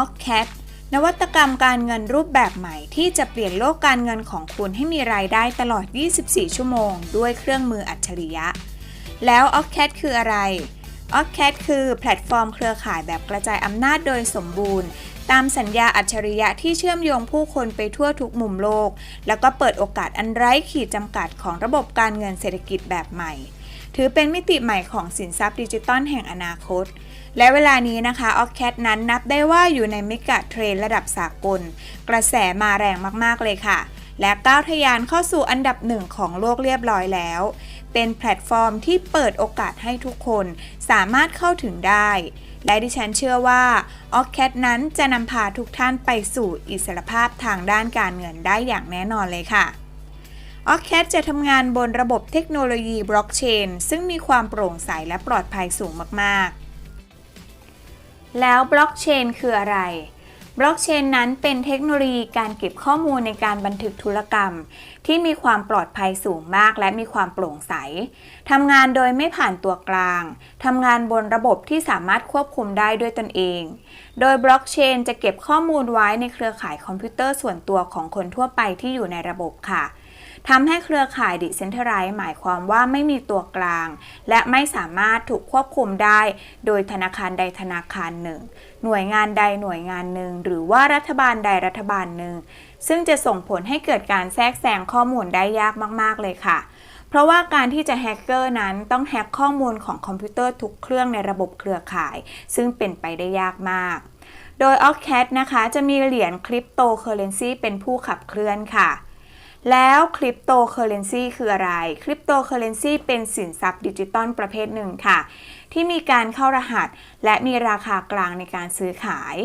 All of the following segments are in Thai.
o c c a t นวัตกรรมการเงินรูปแบบใหม่ที่จะเปลี่ยนโลกการเงินของคุณให้มีรายได้ตลอด 24 ชั่วโมง ด้วยเครื่องมืออัจฉริยะ แล้ว o c c a t คืออะไร o c c a t คือแพลตฟอร์มเครือข่ายแบบกระจายอำนาจโดยสมบูรณ์ ตามสัญญาอัจฉริยะที่เชื่อมโยงผู้คนไปทั่วทุกมุมโลก แล้วก็เปิดโอกาสอันไร้ขีดจำกัดของระบบการเงินเศรษฐกิจแบบใหม่ ถือเป็นมิติใหม่ของสินทรัพย์ดิจิตอลแห่งอนาคต และเวลานี้นะคะออ c a t นั้นนับได้ว่าอยู่ในมิกะเทรนระดับสากล กระแสมาแรงมากๆเลยค่ะ และก้าวทะยานเข้าสู่อันดับหนึ่งของโลกเรียบร้อยแล้ว เป็นแพลตฟอร์มที่เปิดโอกาสให้ทุกคนสามารถเข้าถึงได้ และดิฉันเชื่อว่า o c a t นั้นจะนำพาทุกท่านไปสู่อิสรภาพทางด้านการเงินได้อย่างแน่นอนเลยค่ะ o c a t จะทำงานบนระบบเทคโนโลยีบล็อกเชนซึ่งมีความโปร่งใสและปลอดภัยสูงมากๆ แล้วบล็อกเชนคืออะไร บล็อกเชนนั้นเป็นเทคโนโลยีการเก็บข้อมูลในการบันทึกธุรกรรม ที่มีความปลอดภัยสูงมากและมีความโปร่งใส ทำงานโดยไม่ผ่านตัวกลาง ทำงานบนระบบที่สามารถควบคุมได้ด้วยตนเอง โดยบล็อกเชนจะเก็บข้อมูลไว้ในเครือข่ายคอมพิวเตอร์ส่วนตัวของคนทั่วไปที่อยู่ในระบบค่ะ ทำให้เครือข่ายดิเซนเทอร์ไรหมายความว่าไม่มีตัวกลาง และไม่สามารถถูกควบคุมได้ โดยธนาคารใดธนาคารหนึ่ง หน่วยงานใดหน่วยงานหนึ่ง หรือว่ารัฐบาลใดรัฐบาลหนึ่ง ซึ่งจะส่งผลให้เกิดการแทรกแซงข้อมูลได้ยากมาก ๆ เลยค่ะเพราะว่าการที่จะแฮกเกอร์นั้นต้องแฮกข้อมูลของคอมพิวเตอร์ทุกเครื่องในระบบเครือข่าย ซึ่งเป็นไปได้ยากมาก โดย o c c a t นะคะ จะมีเหรียญคริปโตเคอเรนซีเป็นผู้ขับเคลื่อนค่ะ แล้วคริปโตเคอเรนซีคืออะไร คริปโตเคอเรนซีเป็นสินทรัพย์ดิจิตอลประเภทหนึ่งค่ะ ที่มีการเข้ารหัส และมีราคากลางในการซื้อขาย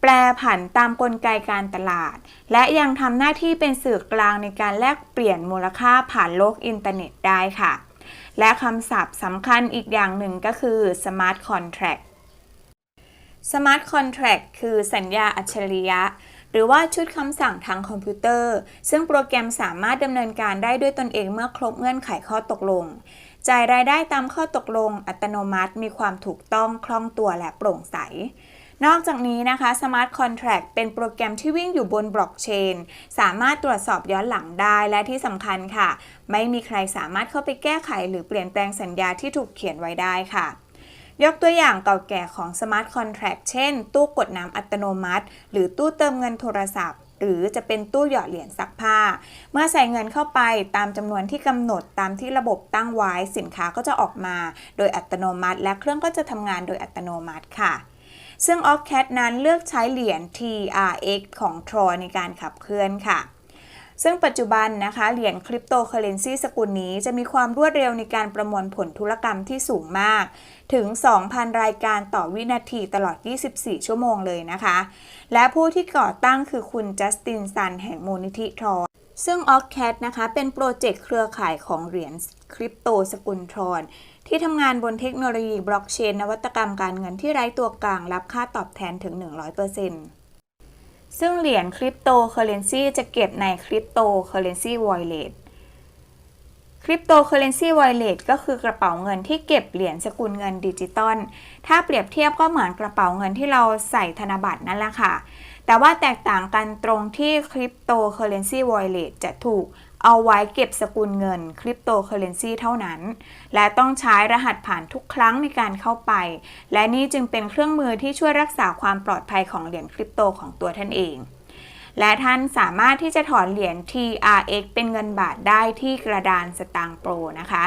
แปรผันตามกลไกการตลาด และยังทำหน้าที่เป็นสื่อกลางในการแลกเปลี่ยนมูลค่าผ่านโลกอินเทอร์เน็ตได้ค่ะ และคำศัพท์สำคัญอีกอย่างหนึ่งก็คือ Smart Contract Smart Contract คือสัญญาอัจฉริยะ หรือว่าชุดคำสั่งทางคอมพิวเตอร์ ซึ่งโปรแกรมสามารถดำเนินการได้ด้วยตนเองเมื่อครบเงื่อนไขข้อตกลง จ่ายรายได้ตามข้อตกลง อัตโนมัติมีความถูกต้องคล่องตัวและโปร่งใสนอกจากนี้นะคะ Smart Contract เป็นโปรแกรมที่วิ่งอยู่บนบล็อกเชน สามารถตรวจสอบย้อนหลังได้และที่สำคัญค่ะ ไม่มีใครสามารถเข้าไปแก้ไขหรือเปลี่ยนแปลงสัญญาที่ถูกเขียนไว้ได้ค่ะ ยกตัวอย่างเก่าแก่ของ Smart Contract เช่น ตู้กดน้ำอัตโนมัติ หรือตู้เติมเงินโทรศัพท์ หรือจะเป็นตู้หยอดเหรียญซักผ้า เมื่อใส่เงินเข้าไปตามจำนวนที่กำหนดตามที่ระบบตั้งไว้สินค้าก็จะออกมา โดยอัตโนมัติ และเครื่องก็จะทำงานโดยอัตโนมัติค่ะซึ่ง o c c a t นั้นเลือกใช้เหรียญ TRX ของ Tron ในการขับเคลื่อนค่ะ ซึ่งปัจจุบันนะคะเหรียญคริปโตเคอเรนซีสกุลนี้จะมีความรวดเร็วในการประมวลผลธุรกรรมที่สูงมาก ถึง 2,000 รายการต่อวินาทีตลอด 24 ชั่วโมงเลยนะคะ และผู้ที่ก่อตั้งคือคุณจัสตินซันแห่งมูลนิธิทรอซึ่ง o c c a t นะคะเป็นโปรเจกต์เครือข่ายของเหรียญคริปโตสกุลทรอนที่ทำงานบนเทคโนโลยีบล็อกเชนนวัตกรรมการเงินที่ไร้ตัวกลางรับค่าตอบแทนถึง 100% ซึ่งเหรียญคริปโตเคอเรนซีจะเก็บในคริปโตเคอเรนซีวอลเล็ตคริปโตเคอเรนซีวอลเล็ตก็คือกระเป๋าเงินที่เก็บเหรียญสกุลเงินดิจิตอล ถ้าเปรียบเทียบก็เหมือนกระเป๋าเงินที่เราใส่ธนบัตรนั่นแหละค่ะ แต่ว่าแตกต่างกันตรงที่คริปโตเคอเรนซีวอลเล็ตจะถูก เอาไว้เก็บสกุลเงินคริปโตเคอเรนซีเท่านั้น และต้องใช้รหัสผ่านทุกครั้งในการเข้าไป และนี่จึงเป็นเครื่องมือที่ช่วยรักษาความปลอดภัยของเหรียญคริปโตของตัวท่านเอง และท่านสามารถที่จะถอนเหรียญ TRX เป็นเงินบาทได้ที่กระดานสตางค์โปรนะคะ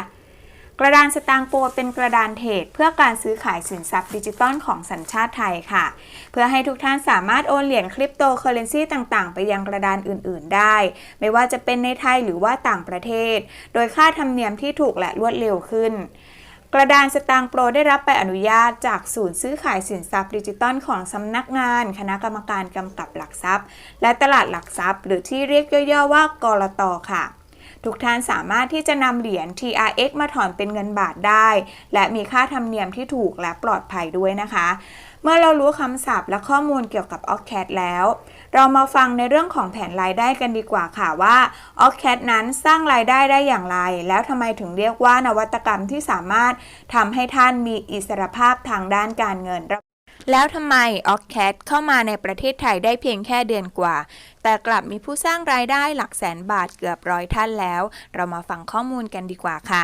กระดานสตางค์โปรเป็นกระดานเทรดเพื่อการซื้อขายสินทรัพย์ดิจิตอลของสัญชาติไทยค่ะ เพื่อให้ทุกท่านสามารถโอนเหรียญคริปโตเคอเรนซีต่างๆ ไปยังกระดานอื่น ๆ ได้ ไม่ว่าจะเป็นในไทยหรือว่าต่างประเทศ โดยค่าธรรมเนียมที่ถูกและรวดเร็วขึ้นกระดานสตางค์โปรได้รับใบอนุญาตจากศูนย์ซื้อขายสินทรัพย์ดิจิตอลของสำนักงาน คณะกรรมการกำกับหลักทรัพย์ และตลาดหลักทรัพย์ หรือที่เรียกย่อๆว่ากรตค่ะ ทุกท่านสามารถที่จะนำเหรียญ TRX มาถอนเป็นเงินบาทได้ และมีค่าธรรมเนียมที่ถูกและปลอดภัยด้วยนะคะ เมื่อเรารู้คำศัพท์และข้อมูลเกี่ยวกับ o c c a t แล้ว เรามาฟังในเรื่องของแผนรายได้กันดีกว่าค่ะว่า o c c a t นั้นสร้างรายได้ได้อย่างไร แล้วทำไมถึงเรียกว่านวัตกรรมที่สามารถทำให้ท่านมีอิสรภาพทางด้านการเงิน แล้วทำไม o c c a t เข้ามาในประเทศไทยได้เพียงแค่เดือนกว่า แต่กลับมีผู้สร้างรายได้หลักแสนบาทเกือบร้อยท่านแล้ว เรามาฟังข้อมูลกันดีกว่าค่ะ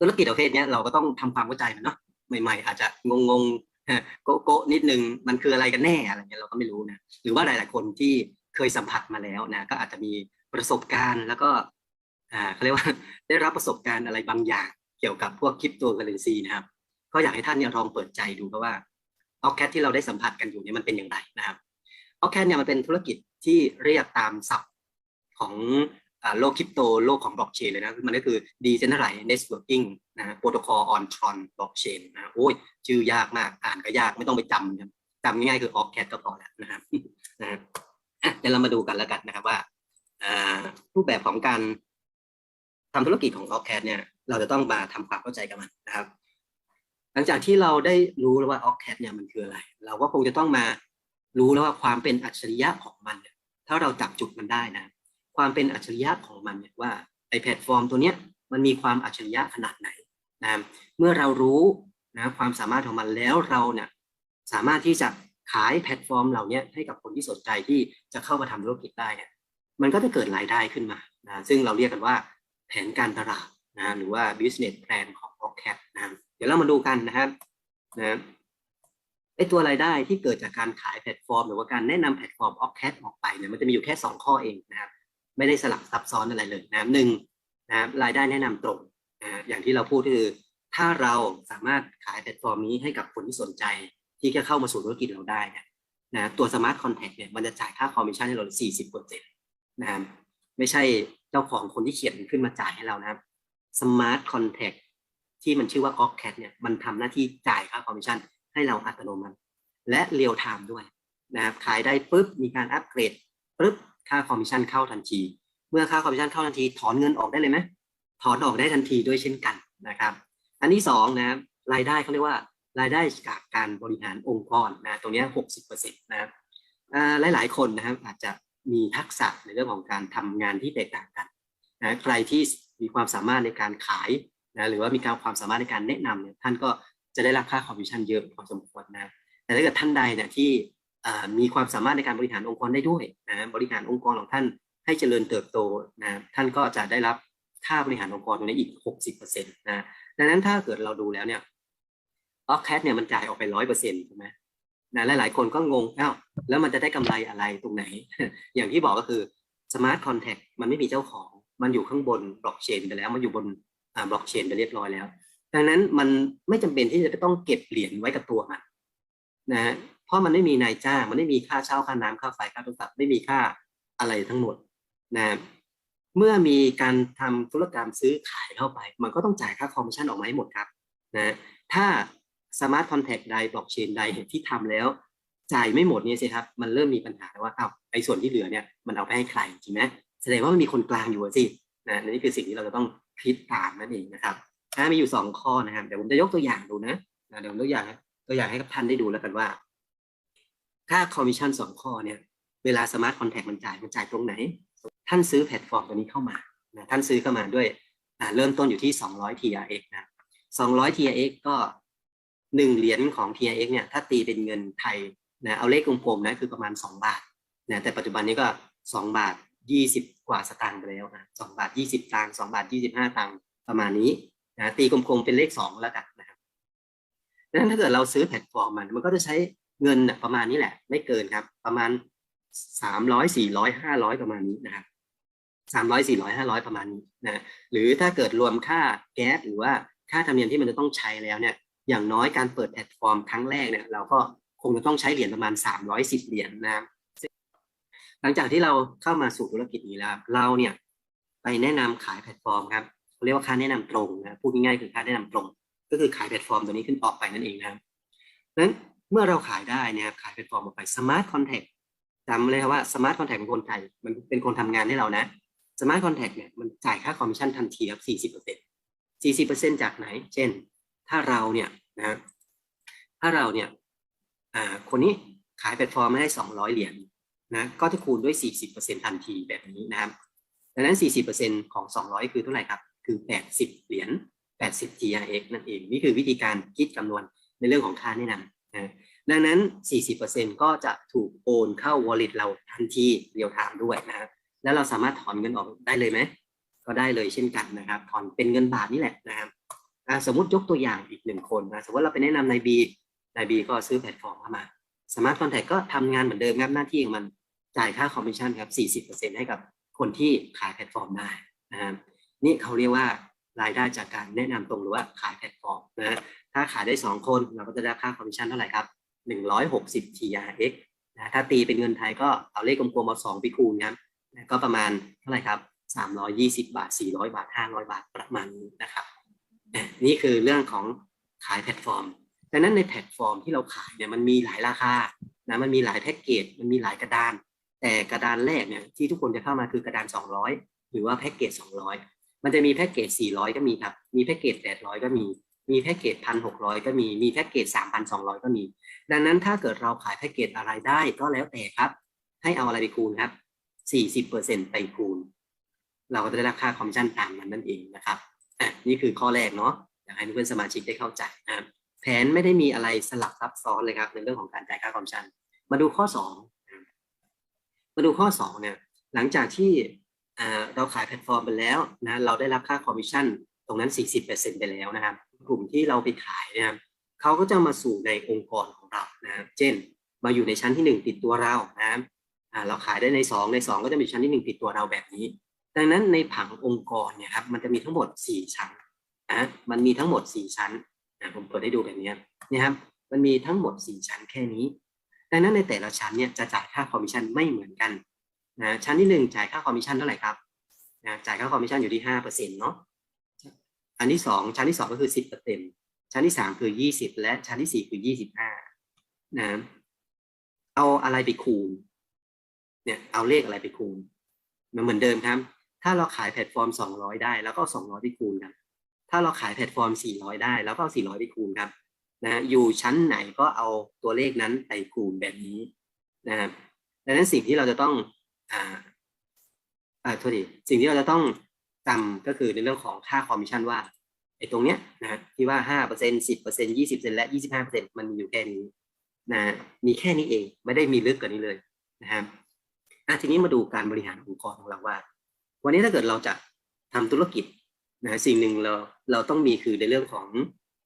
ธุรกิจประเภทเนี้ยเราก็ต้องทำความเข้าใจมันเนาะใหม่ ๆ อาจจะงงๆโกะโกะนิดนึงมันคืออะไรกันแน่อะไรเงี้ยเราก็ไม่รู้นะหรือว่าหลายๆคนที่เคยสัมผัสมาแล้วนะก็อาจจะมีประสบการณ์แล้วก็อ่าเขาเรียกว่าได้รับประสบการณ์อะไรบางอย่างเกี่ยวกับพวกคริปโตเคอเรนซีนะครับก็อยากให้ท่านเนี่ยลองเปิดใจดูเพราะว่า ออแคทที่เราได้สัมผัสกันอยู่เนี่ยมันเป็นอย่างไรนะครับออแคทเนี่ยมันเป็นธุรกิจที่เรียกตามศัพท์ของอโลกคริปโตโลกของบล็อกเชนเลยนะมันก็คือ Decentralized Networking นะ Protocol on Tron Blockchain นะโอ้ยชื่อยากมากอ่านก็ยากไม่ต้องไปจำนะจำง่ายๆคือออแคทก็พอแล้วนะครับนะเดี๋ยวเรามาดูกันแล้วกันนะครับว่ารูปแบบของการทำธุรกิจของออแคทเนี่ย เราจะต้องมาทำความเข้าใจกับมันนะครับ ลังจากที่เราได้รู้แล้วว่าออแคทเนี่ยมันคืออะไร เราก็คงจะต้องมารู้แล้วว่าความเป็นอัจฉริยะของมันเนี่ยถ้าเราจับจุดมันได้นะ ความเป็นอัจฉริยะของมันเนี่ยว่าไอแพลตฟอร์มตัวเนี้ยมันมีความอัจฉริยะขนาดไหนนะเมื่อเรารู้นะความสามารถของมันแล้วเราเนี่ยสามารถที่จะขายแพลตฟอร์มเหล่านี้ให้กับคนที่สนใจที่จะเข้ามาทำธุรกิจได้เนี่ยมันก็จะเกิดรายได้ขึ้นมานะซึ่งเราเรียกกันว่าแผนการตลาดนะหรือว่า business plan ของ o c a t นะ เดี๋ยวเรามาดูกันนะครับนะไอตัวรายได้ที่เกิดจากการขายแพลตฟอร์ม หรือว่าการแนะนำแพลตฟอร์ม o c a t ออกไปเนี่ยมันจะมีอยู่แค่ 2 ข้อเองนะครับไม่ได้สลับซับซ้อนอะไรเลยนะหนึ่งนะครับรายได้แนะนำตรงนะอย่างที่เราพูดคือ ถ้าเราสามารถขายแพลตฟอร์มนี้ให้กับคนที่สนใจ ที่จะเข้ามาสู่ธุรกิจเราได้เนี่ยนะตัว Smart Contact เนี่ยมันจะจ่ายค่าคอมมิชชั่นให้เรา 40เปอร์เซ็นต์นะครับไม่ใช่เจ้าของคนที่เขียนขึ้นมาจ่ายให้เรานะครับ Smart Contact ที่ ที่มันชื่อว่า g o g c a t เนี่ยมันทำหน้าที่จ่ายค่าคอมมิชชั่นให้เราอัตโนมัติ และเรียลไทม์ด้วยนะครับขายได้ปุ๊บมีการอัปเกรดปุ๊บค่าคอมมิชชั่นเข้าทันที เมื่อค่าคอมมิชชั่นเข้าทันที ถอนเงินออกได้เลยไหมถอนออกได้ทันทีด้วยเช่นกันนะครับ อันที่สองนะครับรายได้เขาเรียกว่ารายได้จากการบริหารองค์กรนะตรงนี้หกสิบเปอร์เซ็นต์นะครับอ่าหลายๆคนนะครับอาจจะมีทักษะในเรื่องของการทำงานที่แตกต่างกันนะใครที่มีความสามารถในการขาย นะหรือว่ามีการความสามารถในการแนะนำเนี่ยท่านก็จะได้รับค่าคอมมิชชั่นเยอะพอสมควรนะแต่ถ้าเกิดท่านใดเนี่ยที่มีความสามารถในการบริหารองค์กรได้ด้วยนะบริหารองค์กรของท่านให้เจริญเติบโตนะท่านก็จะได้รับค่าบริหารองค์กรตรงนี้อีก 60%นะดังนั้นถ้าเกิดเราดูแล้วเนี่ยออฟแคทเนี่ยมันจ่ายออกไปร้อยเปอร์เซ็นต์ถูกไหมนะหลายๆคนก็งงอ้าวแล้วมันจะได้กำไรอะไรตรงไหน อย่างที่บอกก็คือสมาร์ทคอนแทคมันไม่มีเจ้าของ มันอยู่ข้างบนบล็อกเชนไปแล้ว มันอยู่บน บล็อกเชนไปเรียบร้อยแล้ว ดังนั้นมันไม่จำเป็นที่จะต้องเก็บเหรียญไว้กับตัวมันนะฮะเพราะมันไม่มีนายจ้างมันไม่มีค่าเช่าค่าน้ำค่าไฟค่าโทรศัพท์ไม่มีค่าอะไรทั้งหมดนะเมื่อมีการทำธุรกรรมซื้อขายเข้าไป มันก็ต้องจ่ายค่าคอมมิชชั่นออกมาให้หมดครับนะถ้าสมาร์ทคอนแทคใดบล็อกเชนใดที่ทำแล้ว จ่ายไม่หมดเนี่ยสิครับ มันเริ่มมีปัญหาว่าอ้าวไอ้ส่วนที่เหลือเนี่ยมันเอาไปให้ใครจริงไหมแสดงว่ามันมีคนกลางอยู่สินะนี่คือสิ่งที่เราจะต้อง คิดตามนั่นเองนะครับถ้ามีอยู่สองข้อนะครับเดี๋ยวผมจะยกตัวอย่างดูนะเดี๋ยวผมตัวอย่างตัวอย่างให้กับท่านได้ดูแล้วกันว่าค่าคอมมิชชั่นสองข้อเนี่ยเวลาสมาร์ทคอนแทคมันจ่ายมันจ่ายตรงไหน ท่านซื้อแพลตฟอร์มตัวนี้เข้ามานะท่านซื้อเข้ามาด้วยเริ่มต้นอยู่ที่ 200 TRX นะ 200 TRX ก็หนึ่งเหรียญของ TRX เนี่ยถ้าตีเป็นเงินไทยนะเอาเลขกลมๆนะคือประมาณ 2 บาทนะแต่ปัจจุบันนี้ก็ 2 บาท 20 กว่าสตางค์ไปแล้วนะ2บาท20ตังค์2บาท25ตังค์ประมาณนี้นะตีกลมๆเป็นเลข2แล้วกันนะครับดังนั้นถ้าเกิดเราซื้อแพลตฟอร์มมัน มันก็จะใช้เงินนะประมาณนี้แหละ ไม่เกินครับ ประมาณ300 400 500ประมาณนี้นะครับสามร้อยสี่ร้อยห้าร้อยประมาณนี้นะหรือถ้าเกิดรวมค่าแก๊สหรือว่าค่าธรรมเนียมที่มันจะต้องใช้แล้วเนี่ย อย่างน้อยการเปิดแพลตฟอร์มครั้งแรกเนี่ยเราก็คงจะต้องใช้เหรียญประมาณสามร้อยสิบเหรียญนะครับ หลังจากที่เราเข้ามาสู่ธุรกิจนี้แล้วเราเนี่ยไปแนะนำขายแพลตฟอร์มครับเขาเรียกว่าค่าแนะนำตรงนะพูดง่ายๆคือค่าแนะนำตรง ก็คือขายแพลตฟอร์มตัวนี้ขึ้นออกไปนั่นเองนะครับนั้นเมื่อเราขายได้เนี่ยขายแพลตฟอร์มออกไปสมาร์ทคอนแทคจำเลยครับว่าสมาร์ทคอนแทคเป็นคนไทยมันเป็นคนทำงานให้เรานะสมาร์ทคอนแทคเนี่ยมันจ่ายค่าคอมมิชชั่นทันทีครับสี่สิบเปอร์เซ็นต์สี่สิบเปอร์เซ็นต์จากไหน เช่น ถ้าเราเนี่ยนะถ้าเราเนี่ยอ่าคนนี้ขายแพลตฟอร์มไม่ได้สองร้อยเหรียญ นะก็จะคูณด้วยสี่สิบเปอร์เซ็นต์ทันทีแบบนี้นะครับดังนั้นสี่สิบเปอร์เซ็นต์ของสองร้อยคือเท่าไหร่ครับ คือแปดสิบเหรียญแปดสิบ TRX นั่นเอง นี่คือวิธีการคิดคำนวณในเรื่องของค่าแนะนำนะดังนั้น 40%ก็จะถูกโอนเข้า wallet เราทันทีเรียวไทม์ด้วยนะครับแล้วเราสามารถถอนเงินออกได้เลยไหม ก็ได้เลยเช่นกันนะครับ ถอนเป็นเงินบาทนี่แหละนะครับสมมติยกตัวอย่างอีกหนึ่งคนนะสมมติเราไปแนะนำนายบีนายบีก็ซื้อแพลตฟอร์มเข้ามา สมาร์ทคอนแทคก็ทำงานเหมือนเดิมครับหน้าที่ของมัน จ่ายค่าคอมมิชชั่นครับ 40%ให้กับคนที่ขายแพลตฟอร์มได้นะครับนี่เขาเรียกว่ารายได้จากการแนะนำตรงหรือว่าขายแพลตฟอร์มนะถ้าขายได้ 2 คนเราก็จะได้ค่าคอมมิชชั่นเท่าไหร่ครับ 160 TRX นะถ้าตีเป็นเงินไทยก็เอาเลขกลมๆมา2ไปคูณครับนะก็ประมาณเท่าไหร่ครับ 320 บาท 400 บาท 500 บาทประมาณนี้นะครับนี่คือเรื่องของขายแพลตฟอร์มดังนั้นในแพลตฟอร์มที่เราขายเนี่ยมันมีหลายราคานะมันมีหลายแพ็กเกจมันมีหลายกระดาน แต่กระดานแรกเนี่ยที่ทุกคนจะเข้ามาคือกระดาน 200 หรือว่าแพ็กเกจ 200 มันจะมีแพ็กเกจ 400 ก็มีครับ มีแพ็กเกจ 800 ก็มี มีแพ็กเกจ 1,600 ก็มี มีแพ็กเกจ 3,200 ก็มี ดังนั้นถ้าเกิดเราขายแพ็กเกจอะไรได้ก็แล้วแต่ครับ ให้เอาอะไรไปคูณครับ 40%ไปคูณ เราก็จะได้รับค่าคอมมิชชั่นตามนั้นนั่นเองนะครับอะนี่คือข้อแรกเนาะ อยากให้เพื่อนสมาชิกได้เข้าใจนะครับแผนไม่ได้มีอะไรสลับซับซ้อนเลยครับในเรื่องของการจ่ายค่าคอมมิชชั่น มาดูข้อสอง มาดูข้อสองเนี่ยหลังจากที่เราขายแพลตฟอร์มไปแล้วนะเราได้รับค่าคอมมิชชั่นตรงนั้น 40%ไปแล้วนะครับ กลุ่มที่เราไปขายนะครับเขาก็จะมาสู่ในองค์กรของเรานะครับเช่น มาอยู่ในชั้นที่หนึ่งติดตัวเรานะครับเราขายได้ในสองในสองก็จะมีชั้นที่หนึ่งติดตัวเราแบบนี้ ดังนั้นในผังองค์กรเนี่ยครับมันจะมีทั้งหมดสี่ชั้นนะมันมีทั้งหมดสี่ชั้นนะผมเปิดให้ดูแบบนี้เนี่ยครับมันมีทั้งหมดสี่ชั้นแค่นี้ ดังนั้นในแต่ละชั้นเนี่ยจะจ่ายค่าคอมมิชชั่นไม่เหมือนกันนะชั้นที่หนึ่งจ่ายค่าคอมมิชชั่นเท่าไหร่ครับนะจ่ายค่าคอมมิชชั่นอยู่ที่ห้าเปอร์เซ็นต์เนาะอันที่สองชั้นที่สองก็คือสิบเปอร์เซ็นต์ชั้นที่สามคือยี่สิบและชั้นที่สี่คือยี่สิบห้านะเอาอะไรไปคูณเนี่ยเอาเลขอะไรไปคูณมันเหมือนเดิมครับ ถ้าเราขายแพลตฟอร์มสองร้อยได้ แล้วก็สองร้อยไปคูณกัน ถ้าเราขายแพลตฟอร์มสี่ร้อยได้ แล้วก็สี่ร้อยไปคูณครับ นะอยู่ชั้นไหนก็เอาตัวเลขนั้นไปคูณแบบนี้นะครับดังนั้นสิ่งที่เราจะต้องอ่าอ่าโทษทีสิ่งที่เราจะต้องจำก็คือในเรื่องของค่าคอมมิชชั่นว่าไอ้ตรงเนี้ยนะที่ว่าห้าเปอร์เซ็นสิบเปอร์เซ็นยี่สิบเปอร์เซ็นและยี่สิบห้าเปอร์เซ็นมันมีอยู่แค่นี้นะมีแค่นี้เองไม่ได้มีลึกกว่านี้เลยนะครับอะทีนี้มาดูการบริหารองค์กรของเราว่า วันนี้ถ้าเกิดเราจะทำธุรกิจนะสิ่งหนึ่งเราเราต้องมีคือในเรื่องของ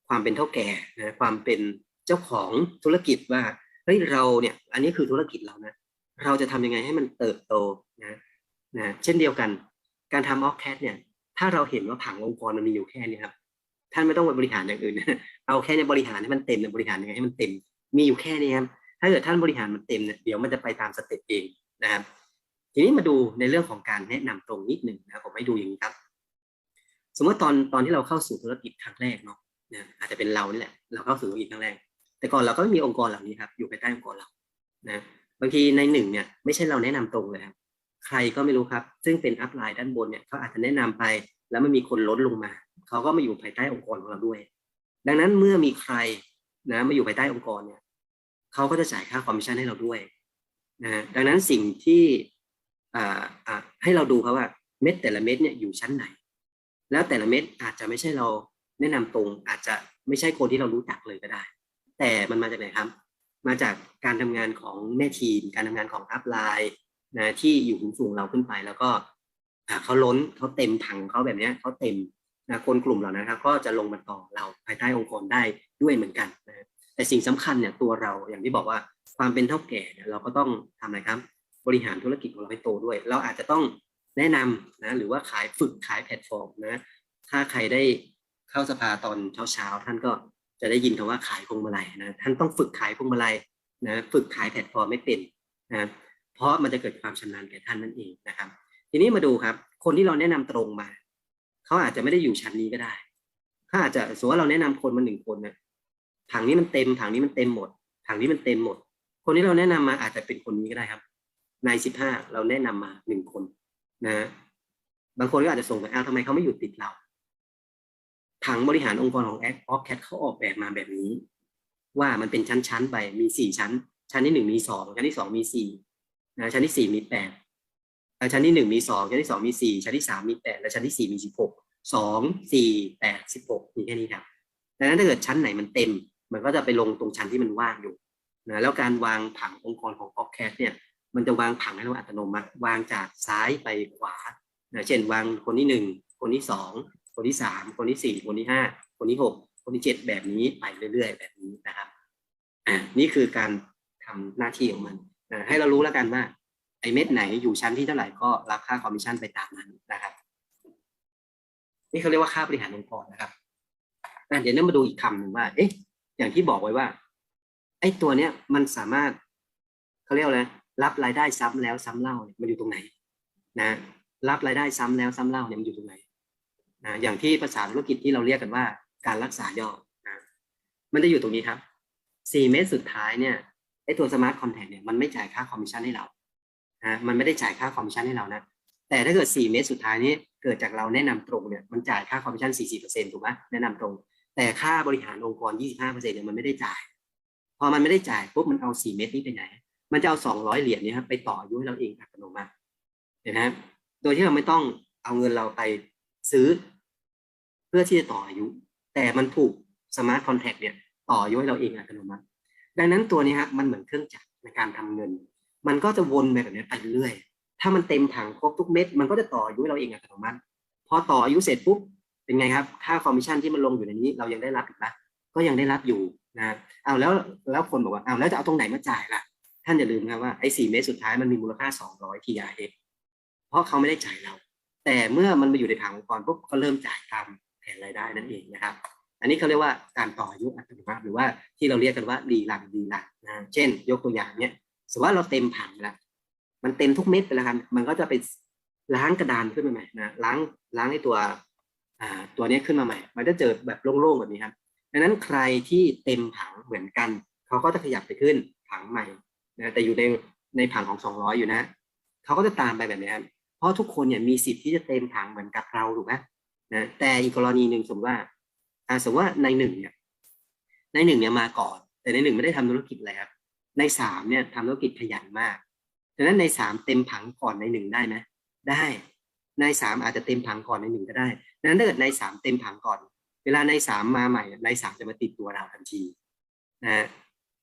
ความเป็นเท่าแก่นะความเป็นเจ้าของธุรกิจว่าเฮ้ยเราเนี่ยอันนี้คือธุรกิจเรานะเราจะทำยังไงให้มันเติบโตนะนะเช่นเดียวกัน การทำออฟแคทเนี่ย ถ้าเราเห็นว่าผังองค์กรมันมีอยู่แค่นี้ครับท่านไม่ต้องไปบริหารอย่างอื่นเอาแค่ในบริหารให้มันเต็มนบริหารยังไงให้มันเต็ม มีอยู่แค่นี้ครับถ้าเกิดท่านบริหารมันเต็มเนี่ยเดี๋ยวมันจะไปตามสเต็ปเองนะครับทีนี้มาดูในเรื่องของการแนะนำตรงนิดหนึ่งนะผมให้ดูอย่างนี้ครับ สมมติตอนตอนที่เราเข้าสู่ธุรกิจครั้งแรกเนาะ นะอาจจะเป็นเรานี่แหละเราเข้าสู่ธุรกิจครั้งแรกแต่ก่อนเราก็ไม่มีองค์กรเหล่านี้ครับ อยู่ภายใต้องค์กรเรานะบางทีในหนึ่งเนี่ยไม่ใช่เราแนะนำตรงเลยครับใครก็ไม่รู้ครับ ซึ่งเป็นอัพไลน์ด้านบนเนี่ยเขาอาจจะแนะนำไป แล้วมันมีคนล้นลงมาเขาก็มาอยู่ภายใต้องค์กรของเราด้วย ดังนั้นเมื่อมีใครนะมาอยู่ภายใต้องค์กรเนี่ยเขาก็จะจ่ายค่าคอมมิชชั่นให้เราด้วยนะดังนั้นสิ่งที่อ่าให้เราดูครับว่าเม็ดแต่ละเม็ดเนี่ยอยู่ชั้นไหน แล้วแต่ละเม็ดอาจจะไม่ใช่เรา แนะนำตรงอาจจะไม่ใช่คนที่เรารู้จักเลยก็ได้ แต่มันมาจากไหนครับ มาจากการทำงานของแม่ทีม การทำงานของอัพไลน์นะที่อยู่สูงเราขึ้นไปแล้วก็เขาล้นเขาเต็มถังเขาแบบนี้เขาเต็มนะคนกลุ่มเหล่านั้นครับก็จะลงมาต่อเราภายใต้องค์กรได้ด้วยเหมือนกันนะแต่สิ่งสำคัญเนี่ยตัวเราอย่างที่บอกว่าความเป็นเท่าแก่เนี่ยเราก็ต้องทำอะไรครับ บริหารธุรกิจของเราให้โตด้วย เราอาจจะต้องแนะนำนะหรือว่าขายฝึกขายแพลตฟอร์มนะถ้าใครได้ เข้าสภาตอนเช้าๆท่านก็จะได้ยินคำว่าขายพวงมาลัยนะท่านต้องฝึกขายพวงมาลัยนะฝึกขายแพลตฟอร์มไม่เป็นนะเพราะมันจะเกิดความชำนาญแก่ท่านนั่นเองนะครับ ทีนี้มาดูครับ คนที่เราแนะนำตรงมาเขาอาจจะไม่ได้อยู่ชั้นนี้ก็ได้เขาอาจจะสมมติว่าเราแนะนำคนมาหนึ่งคนนะถังนี้มันเต็มถังนี้มันเต็มหมดถังนี้มันเต็มหมด คนที่เราแนะนำมาอาจจะเป็นคนนี้ก็ได้ครับ ในสิบห้าเราแนะนำมาหนึ่งคนนะ บางคนก็อาจจะส่งไปอ้าวทำไมเขาไม่อยู่ติดเรา ผังบริหารองค์กรของแอคออฟแคเขาออกแบบมาแบบนี้ ว่ามันเป็นชั้นๆไปมีสี่ชั้น ชั้นที่หนึ่งมีสองชั้นที่สองมีสี่นะชั้นที่สี่มีแปดชั้นที่หนึ่งมีสองชั้นที่สองมีสี่ชั้นที่สามมีแปดและชั้นที่สี่มีสิบหกสองสี่แปดสิบหกมีแค่นี้ครับดังนั้นถ้าเกิดชั้นไหนมันเต็ม มันก็จะไปลงตรงชั้นที่มันว่างอยู่นะแล้วการวางผังองค์กรของ o f c a d เนี่ยมันจะวางผังให้เราอัตโนมัติ วางจากซ้ายไปขวานะเช่นวางคนที่หนึ่งคนที่สอง คนที่สามคนที่สี่คนที่ห้าคนที่หกคนที่เจ็ดแบบนี้ไปเรื่อย ๆ แบบนี้นะครับอ่านี่คือการทำหน้าที่ของมันนะให้เรารู้แล้วกันว่าไอ้เม็ดไหนอยู่ชั้นที่เท่าไหร่ก็รับค่าคอมมิชชั่นไปตามนั้นนะครับ นี่เขาเรียกว่าค่าบริหารองค์กรนะครับเดี๋ยวนี้มาดูอีกคำหนึ่งว่า เอ๊ะ อย่างที่บอกไว้ว่า ไอ้ตัวเนี้ยมันสามารถเขาเรียกอะไรรับรายได้ซ้ำแล้วซ้ำเล่าเนี่ยมันอยู่ตรงไหน นะ รับรายได้ซ้ำแล้วซ้ำเล่าเนี่ยมันอยู่ตรงไหน นะอย่างที่ภาษาธุรกิจที่เราเรียกกันว่าการรักษายอดนะมันจะอยู่ตรงนี้ครับสี่เมตรสุดท้ายเนี่ยไอ้ตัวสมาร์ทคอนแทคเนี่ยมันไม่จ่ายค่าคอมมิชชั่นให้เรานะมันไม่ได้จ่ายค่าคอมมิชชั่นให้เรานะแต่ถ้าเกิด4เมตรสุดท้ายนี้เกิดจากเราแนะนำตรงเนี่ยมันจ่ายค่าคอมมิชชั่น40%ถูกไหมแนะนำตรง แต่ค่าบริหารองค์กร25%เปอร์เซ็นเนี่ยมันไม่ได้จ่าย พอมันไม่ได้จ่ายปุ๊บมันเอา4เมตรนี้ไปไหน มันจะเอา200เหรียญเนี่ยครับไปต่ออยุให้เราเองอัตโนมัติเห็นไหมโดยที่เราไม่ต้องเอาเงินเราไปซื้อ พื่อที่จะต่ออายุ แต่มันถูกสมาร์ทคอนแทคเนี่ยต่ออายุให้เราเองอัตโนมัติ ดังนั้นตัวนี้ครับมันเหมือนเครื่องจักรในการทำเงิน มันก็จะวนแบบนี้ไปเรื่อยถ้ามันเต็มถังครบทุกเม็ดมันก็จะต่ออายุให้เราเองอัตโนมัติ พอต่ออายุเสร็จปุ๊บเป็นไงครับ ค่าคอมมิชชั่นที่มันลงอยู่ในนี้ เรายังได้รับอีกนะก็ยังได้รับอยู่นะเอาแล้วแล้วคนบอกว่าเอาแล้วจะเอาตรงไหนมาจ่ายล่ะ ท่านอย่าลืมครับว่าไอ้สี่เม็ดสุดท้ายมันมีมูลค่า 200 TRX เพราะเขาไม่ได้จ่ายเรา แต่เมื่อมันมาอยู่ในผังองค์กรปุ๊บก็เริ่มจ่ายตาม แผนรายได้นั่นเองนะครับ อันนี้เขาเรียกว่าการต่ออายุอัตโนมัติหรือว่าที่เราเรียกกันว่ารีลันรีลันนะเช่น ยกตัวอย่างเนี้ยสมมติว่าเราเต็มผังแล้วมันเต็มทุกเม็ดไปแล้วครับมันก็จะไปล้างกระดานขึ้นมาใหม่นะล้างล้างไอ้ตัวอ่าตัวนี้ขึ้นมาใหม่ มันจะเจอแบบโล่งๆแบบนี้ครับดังนั้นใครที่เต็มผังเหมือนกัน เขาก็จะขยับไปขึ้นผังใหม่นะแต่อยู่ในในผังของสองร้อยอยู่นะ เขาก็จะตามไปแบบนี้ครับเพราะทุกคนเนี่ยมีสิทธิ์ที่จะเต็มผังเหมือนกับเราถูกไหม นะแต่อีกกรณีหนึ่งสมมติว่าอาสมมติว่าในหนึ่งเนี่ยในหนึ่งเนี่ยมาก่อน แต่ในหนึ่งไม่ได้ทำธุรกิจอะไรครับ ในสามเนี่ยทำธุรกิจขยันมากดังนั้นในสามเต็มผังก่อนในหนึ่งได้ไหมได้ ในสามอาจจะเต็มผังก่อนในหนึ่งก็ได้ดังนั้นถ้าเกิดในสามเต็มผังก่อน เวลาในสามมาใหม่ในสามจะมาติดตัวเราทันทีนะ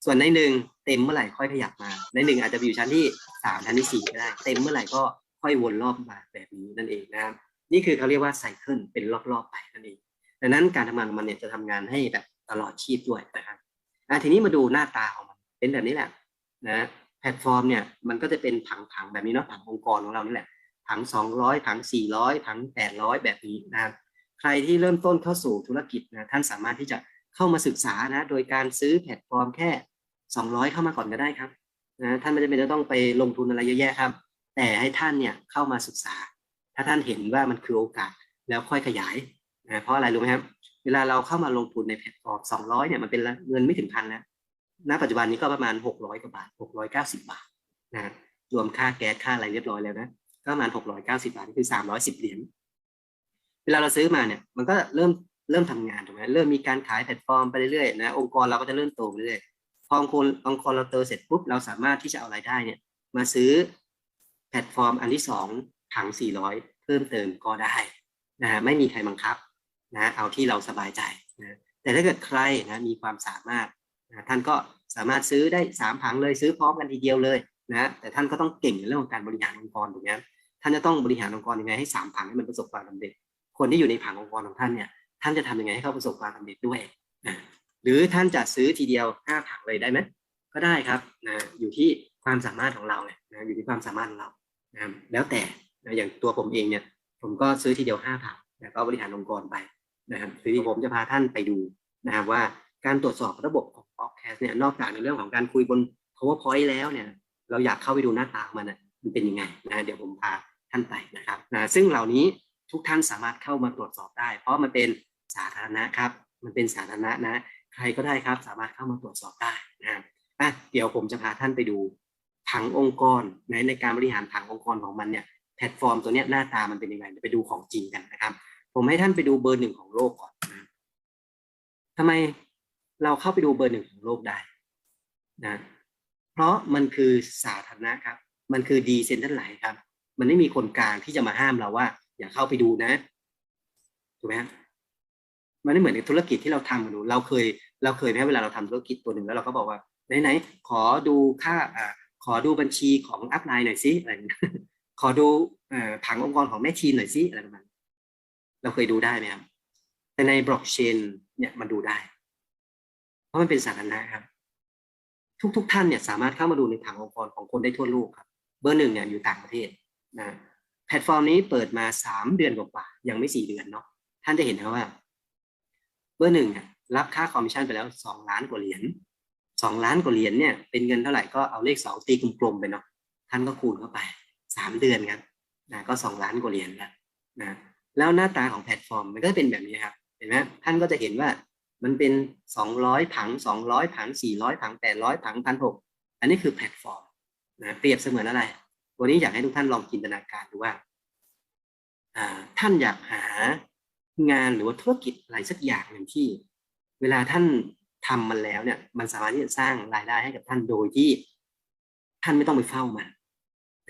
ส่วนในหนึ่งเต็มเมื่อไหร่ค่อยขยับมา ในหนึ่งอาจจะอยู่ชั้นที่สามชั้นที่สี่ก็ได้ เต็มเมื่อไหร่ก็ค่อยวนรอบมาแบบนี้นั่นเองนะครับ นี่คือเขาเรียกว่าไซเคิลเป็นรอบๆไปนั่นเองดังนั้นการทำงานของมันเนี่ยจะทำงานให้แบบตลอดชีพด้วยนะครับอะทีนี้มาดูหน้าตาของมันเป็นแบบนี้แหละนะแพลตฟอร์มเนี่ยมันก็จะเป็นผังๆแบบนี้เนาะผังองค์กรของเรานี่แหละผัง 200 ผัง 400 ผัง 800 แบบนี้นะครับใครที่เริ่มต้นเข้าสู่ธุรกิจนะท่านสามารถที่จะเข้ามาศึกษานะโดยการซื้อแพลตฟอร์มแค่ 200 เข้ามาก่อนก็ได้ครับนะท่านไม่จำเป็นจะต้องไปลงทุนอะไรเยอะแยะครับ แต่ให้ท่านเนี่ยเข้ามาศึกษา ถ้าท่านเห็นว่ามันคือโอกาสแล้วค่อยขยายนะเพราะอะไรรู้ไหมครับ เวลาเราเข้ามาลงทุนในแพลตฟอร์ม200เนี่ยมันเป็นเงินไม่ถึงพันแล้วณปัจจุบันนี้ก็ประมาณ600กว่าบาท690บาทนะรวมค่าแก๊สค่าอะไรเรียบร้อยแล้วนะก็ประมาณ690บาทคือ310เหรียญเวลาเราซื้อมาเนี่ยมันก็เริ่มเริ่มทำงานถูกไหมเริ่มมีการขายแพลตฟอร์มไปเรื่อยๆนะองค์กรเราก็จะเริ่มโตไปเรื่อยๆพอองค์กรองค์กรเราโตเสร็จปุ๊บเราสามารถที่จะเอารายได้เนี่ยมาซื้อแพลตฟอร์มอันที่สอง ถัง 400 เพิ่มเติมก็ได้นะฮะไม่มีใครบังคับนะเอาที่เราสบายใจนะแต่ถ้าเกิดใครนะมีความสามารถนะท่านก็สามารถซื้อได้สามผังเลยซื้อพร้อมกันทีเดียวเลยนะแต่ท่านก็ต้องเก่งในเรื่องของการบริหารองค์กรถูกไหมท่านจะต้องบริหารองค์กรยังไงให้สามผังให้มันประสบความสำเร็จคนที่อยู่ในผังองค์กรของท่านเนี่ยท่านจะทำยังไงให้เขาประสบความสำเร็จด้วยนะหรือท่านจะซื้อทีเดียวห้าผังเลยได้ไหมก็ได้ครับนะอยู่ที่ความสามารถของเราเนี่ยนะอยู่ที่ความสามารถของเรานะแล้วแต่ นะอย่างตัวผมเองเนี่ย ผมก็ซื้อทีเดียวห้าผังแล้วก็บริหารองค์กรไปนะครับทีนี้ผมจะพาท่านไปดูนะครับว่าการตรวจสอบระบบของ o f c a s t เนี่ยนอกจากในเรื่องของการคุยบน powerpoint แล้วเนี่ย เราอยากเข้าไปดูหน้าตามันนะมันเป็นยังไงนะเดี๋ยวผมพาท่านไปนะครับนะซึ่งเหล่านี้ทุกท่านสามารถเข้ามาตรวจสอบได้ เพราะมันเป็นสาธารณะครับ มันเป็นสาธารณะนะ ใครก็ได้ครับ สามารถเข้ามาตรวจสอบได้นะครับอะเดี๋ยวผมจะพาท่านไปดูผังองค์กรในในการบริหารผังองค์กรของมันเนี่ย แพลตฟอร์มตัวนี้หน้าตามันเป็นยังไงเดี๋ยวไปดูของจริงกันนะครับ ผมให้ท่านไปดูเบอร์หนึ่งของโลกก่อนนะทำไมเราเข้าไปดูเบอร์หนึ่งของโลกได้นะเพราะมันคือสาธารณะครับ มันคือดีเซนทัลไลครับ มันไม่มีคนกลางที่จะมาห้ามเราว่า อย่าเข้าไปดูนะถูกไหมมันไม่เหมือนในธุรกิจที่เราทำกันดูเราเคย เราเคยไหมเวลาเราทำธุรกิจตัวหนึ่งแล้วเราก็บอกว่าไหนๆขอดูค่าอ่าขอดูบัญชีของอัพไลน์หน่อยสิอะไร ขอดูอผังองค์กรของแม่ทีมหน่อยสิอะไรประมาณเราเคยดูได้ไหมครับ แต่ในบล็อกเชนเนี่ยมันดูได้ เพราะมันเป็นสาธารณะครับ ทุก ๆ ท่านเนี่ยสามารถเข้ามาดูในผังองค์กรของคนได้ทั่วโลกครับ เบอร์หนึ่งเนี่ยอยู่ต่างประเทศนะแพลตฟอร์มนี้เปิดมาสามเดือนกว่าๆยังไม่สี่เดือนเนาะท่านจะเห็นนะว่า เบอร์หนึ่งเนี่ยรับค่าคอมมิชชั่นไปแล้วสองล้านกว่าเหรียญสองล้านกว่าเหรียญเนี่ยเป็นเงินเท่าไหร่ก็เอาเลขสองตีกลมๆไปเนาะท่านก็คูณเข้าไป สามเดือนครับนะก็สองล้านกว่าเหรียญแล้วนะแล้วหน้าตาของแพลตฟอร์มมันก็เป็นแบบนี้ครับเห็นไหมท่านก็จะเห็นว่ามันเป็นสองร้อยผังสองร้อยผังสี่ร้อยผังแปดร้อยผังพันหกอันนี้คือแพลตฟอร์มนะเปรียบเสมือนอะไร วันนี้อยากให้ทุกท่านลองจินตนาการดูว่าท่านอยากหางานหรือว่าธุรกิจอะไรสักอย่างหนึ่งที่ เวลาท่านทำมันแล้วเนี่ย มันสามารถที่จะสร้างรายได้ให้กับท่านโดยที่ ท่านไม่ต้องไปเฝ้ามัน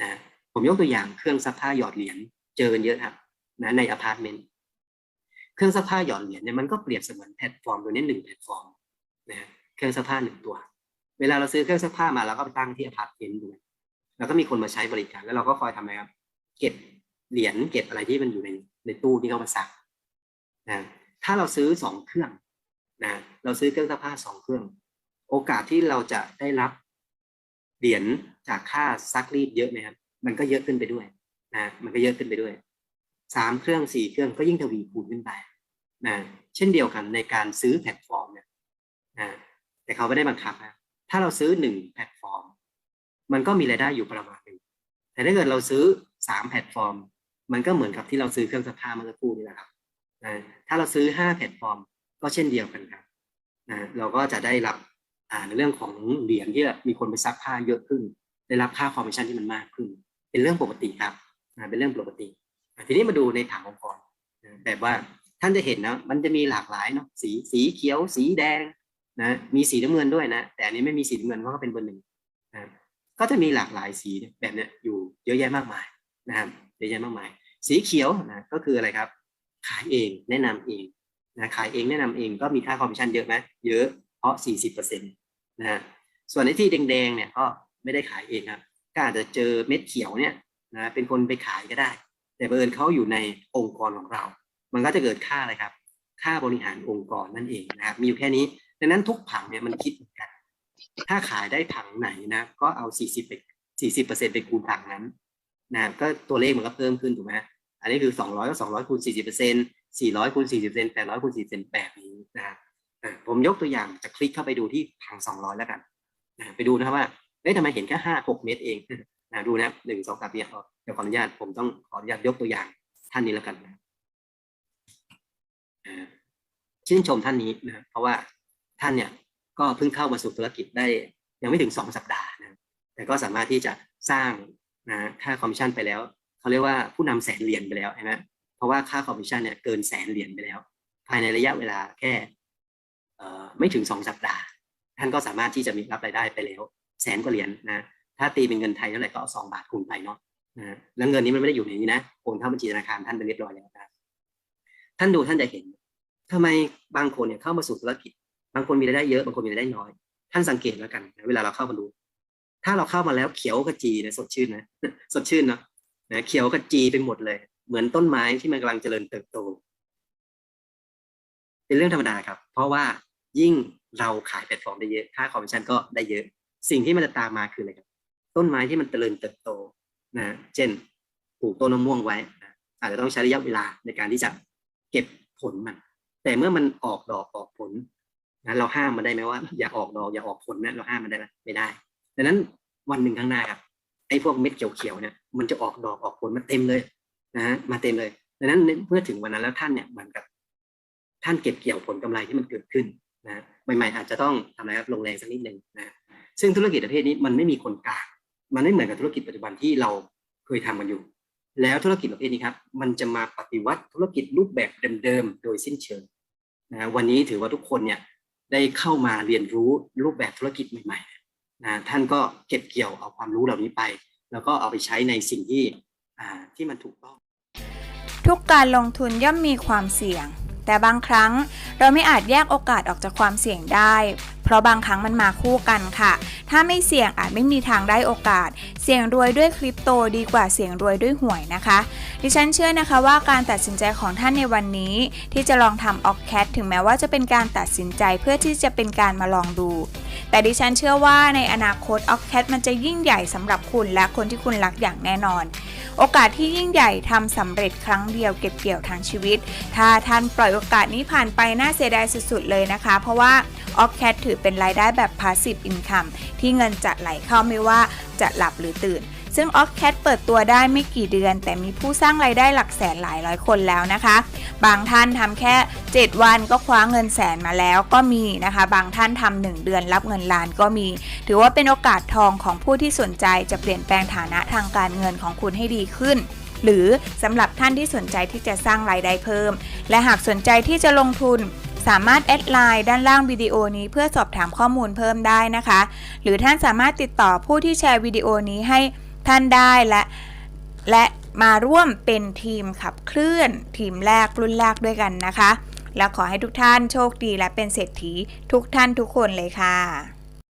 นะ ผมยกตัวอย่างเครื่องซักผ้าหยอดเหรียญเจอกันเยอะครับนะในอพาร์ตเมนต์เครื่องซักผ้าหยอดเหรียญเนี่ยมันก็เปรียบเสมือนแพลตฟอร์มตัวนี้หนึ่งแพลตฟอร์มนะเครื่องซักผ้าหนึ่งตัว เวลาเราซื้อเครื่องซักผ้ามาเราก็ไปตั้งที่อพาร์ตเมนต์ดูแล้วก็มีคนมาใช้บริการแล้วเราก็คอยทำอะไรครับเก็บเหรียญเก็บอะไรที่มันอยู่ในในตู้ที่เขามาซักนะถ้าเราซื้อสองเครื่องนะเราซื้อเครื่องซักผ้าสองเครื่อง โอกาสที่เราจะได้รับเหรียญจากค่าซักรีดเยอะไหมครับ มันก็เยอะขึ้นไปด้วยนะมันก็เยอะขึ้นไปด้วยสามเครื่องสี่เครื่องก็ยิ่งทวีคูณขึ้นไปนะเช่นเดียวกันในการซื้อแพลตฟอร์มเนี่ยนะแต่เขาไม่ได้บังคับนะถ้าเราซื้อหนึ่งแพลตฟอร์ม มันก็มีรายได้อยู่ประมาณหนึ่งแต่ถ้าเกิดเราซื้อสามแพลตฟอร์ม มันก็เหมือนกับที่เราซื้อเครื่องซักผ้าเมื่อสักครู่นี่แหละครับนะถ้าเราซื้อห้าแพลตฟอร์ม ก็เช่นเดียวกันครับนะเราก็จะได้รับในเรื่องของเหรียญที่มีคนไปซักผ้าเยอะขึ้น ได้รับค่าคอมมิชชั่นที่มันมากขึ้น เป็นเรื่องปกติครับเป็นเรื่องปกติ ทีนี้มาดูในถังองค์กรแบบว่าท่านจะเห็นนะมันจะมีหลากหลายเนาะสีสีเขียว สีแดงนะมีสีน้ำเงินด้วยนะ แต่อันนี้ไม่มีสีน้ำเงินเพราะว่าเป็นเบอร์หนึ่งนะก็จะมีหลากหลายสีแบบเนี้ยอยู่เยอะแยะมากมายนะครับเยอะแยะมากมาย สีเขียวนะก็คืออะไรครับ ขายเองแนะนำเองนะขายเองแนะนำเองก็มีค่าคอมมิชชั่นเยอะไหมเยอะเพราะ 40%นะฮะส่วนในที่แดงๆเนี่ยก็ไม่ได้ขายเองครับ ก็อาจจะเจอเม็ดเขียวเนี่ยนะเป็นคนไปขายก็ได้ แต่บังเอิญเขาอยู่ในองค์กรของเรา มันก็จะเกิดค่าอะไรครับ ค่าบริหารองค์กรนั่นเองนะครับ มีอยู่แค่นี้ดังนั้นทุกผังเนี่ยมันคิดเหมือนกัน ถ้าขายได้ถังไหนนะ ก็เอา 40ไป40เปอร์เซ็นต์ไปคูณถังนั้นนะก็ตัวเลขมันก็เพิ่มขึ้นถูกไหมอันนี้คือ 200ก็200คูณ40เปอร์เซ็นต์400คูณ40เปอร์เซ็นต์800คูณ40เปอร์เซ็นต์แบบนี้นะครับผมยกตัวอย่างจะคลิกเข้าไปดูที่ถัง 200 แล้วกันนะไปดูนะครับว่า เอ๊ะทำไมเห็นแค่5 6เมตรเองนะดูนะหนึ่งสองสามเนี่ยเดี๋ยวขออนุญาตผมต้องขออนุญาตยกตัวอย่างท่านนี้แล้วกันนะชื่นชมท่านนี้นะเพราะว่าท่านเนี่ยก็เพิ่งเข้ามาสู่ธุรกิจได้ยังไม่ถึงสองสัปดาห์นะแต่ก็สามารถที่จะสร้างนะค่าคอมมิชชั่นไปแล้วเขาเรียกว่าผู้นำแสนเหรียญไปแล้วใช่ไหมเพราะว่าค่าคอมมิชชั่นเนี่ยเกินแสนเหรียญไปแล้ว ภายในระยะเวลาแค่ไม่ถึงสองสัปดาห์ ท่านก็สามารถที่จะมีรับรายได้ไปแล้ว แสนกว่าเหรียญนะถ้าตีเป็นเงินไทยเท่าไหร่ก็เอาสองบาทคูณไปเนาะนะแล้วเงินนี้มันไม่ได้อยู่ในนี้นะโอนเข้าบัญชีธนาคารท่านไปเรียบร้อยแล้วนะท่านดูท่านจะเห็นทำไมบางคนเนี่ยเข้ามาสู่ธุรกิจ บางคนมีรายได้เยอะบางคนมีรายได้น้อย ท่านสังเกตแล้วกันนะเวลาเราเข้ามาดู ถ้าเราเข้ามาแล้วเขียวขจีนี่ยสดชื่นนะสดชื่นเนาะนะเขียวขจีไปหมดเลย เหมือนต้นไม้ที่มันกำลังเจริญเติบโต เป็นเรื่องธรรมดาครับ เพราะว่ายิ่งเราขายแพลตฟอร์มได้เยอะ ค่าคอมมิชชั่นก็ได้เยอะ สิ่งที่มันจะตามมาคืออะไรครับ ต้นไม้ที่มันเจริญเติบโตนะ เช่นปลูกต้นมะม่วงไว้นะอาจจะต้องใช้ระยะเวลาในการที่จะเก็บผลมัน แต่เมื่อมันออกดอกออกผลนะเราห้ามมันได้ไหมว่า อย่าออกดอกอย่าออกผลนะเราห้ามมันได้ไหมไม่ได้ดังนั้นวันหนึ่งข้างหน้าครับไอ้พวกเม็ดเขียวๆเนี่ยมันจะออกดอกออกผลมาเต็มเลยนะฮะมาเต็มเลยดังนั้นเมื่อถึงวันนั้นแล้วท่านเนี่ยเหมือนกับ ท่านเก็บเกี่ยวผลกำไรที่มันเกิดขึ้นนะใหม่ๆอาจจะต้องทำอะไรครับลงแรงสักนิดหนึ่งนะ ซึ่งธุรกิจประเภทนี้มันไม่มีคนกลาง มันไม่เหมือนกับธุรกิจปัจจุบันที่เราเคยทำกันอยู่ แล้วธุรกิจประเภทนี้ครับ มันจะมาปฏิวัติธุรกิจรูปแบบเดิมๆ โดยสิ้นเชิงนะวันนี้ถือว่าทุกคนเนี่ยได้เข้ามาเรียนรู้รูปแบบธุรกิจใหม่ๆนะท่านก็เก็บเกี่ยวเอาความรู้เหล่านี้ไป แล้วก็เอาไปใช้ในสิ่งที่อ่าที่มันถูกต้อง ทุกการลงทุนย่อมมีความเสี่ยง แต่บางครั้งเราไม่อาจแยกโอกาสออกจากความเสี่ยงได้ เพราะบางครั้งมันมาคู่กันค่ะ ถ้าไม่เสี่ยงอาจไม่มีทางได้โอกาส เสี่ยงรวยด้วยคริปโตดีกว่าเสี่ยงรวยด้วยหวยนะคะ ดิฉันเชื่อนะคะว่าการตัดสินใจของท่านในวันนี้ ที่จะลองทำออกแคทถึงแม้ว่าจะเป็นการตัดสินใจเพื่อที่จะเป็นการมาลองดู แต่ดิฉันเชื่อว่าในอนาคตออกแคทมันจะยิ่งใหญ่สำหรับคุณและคนที่คุณรักอย่างแน่นอน โอกาสที่ยิ่งใหญ่ทำสำเร็จครั้งเดียวเก็บเกี่ยวทั้งชีวิต ถ้าท่านปล่อยโอกาสนี้ผ่านไปน่าเสียดายสุดๆเลยนะคะ เพราะว่าออกแคทถือเป็นรายได้แบบ passive income ที่เงินจะไหลเข้าไม่ว่าจะหลับหรือตื่น ซึ่ง o c c a t เปิดตัวได้ไม่กี่เดือน แต่มีผู้สร้างรายได้หลักแสนหลายร้อยคนแล้วนะคะ บางท่านทำแค่ 7 วันก็คว้าเงินแสนมาแล้วก็มีนะคะ บางท่านทำหนึ่งเดือนรับเงินล้านก็มี ถือว่าเป็นโอกาสทองของผู้ที่สนใจจะเปลี่ยนแปลงฐานะทางการเงินของคุณให้ดีขึ้นหรือสำหรับท่านที่สนใจที่จะสร้างรายได้เพิ่ม และหากสนใจที่จะลงทุน สามารถแอดไลน์ด้านล่างวิดีโอนี้เพื่อสอบถามข้อมูลเพิ่มได้นะคะ หรือท่านสามารถติดต่อผู้ที่แชร์วิดีโอนี้ให้ท่านได้และและมาร่วมเป็นทีมขับเคลื่อนทีมแรกรุ่นแรกด้วยกันนะคะ แล้วขอให้ทุกท่านโชคดีและเป็นเศรษฐีทุกท่านทุกคนเลยค่ะ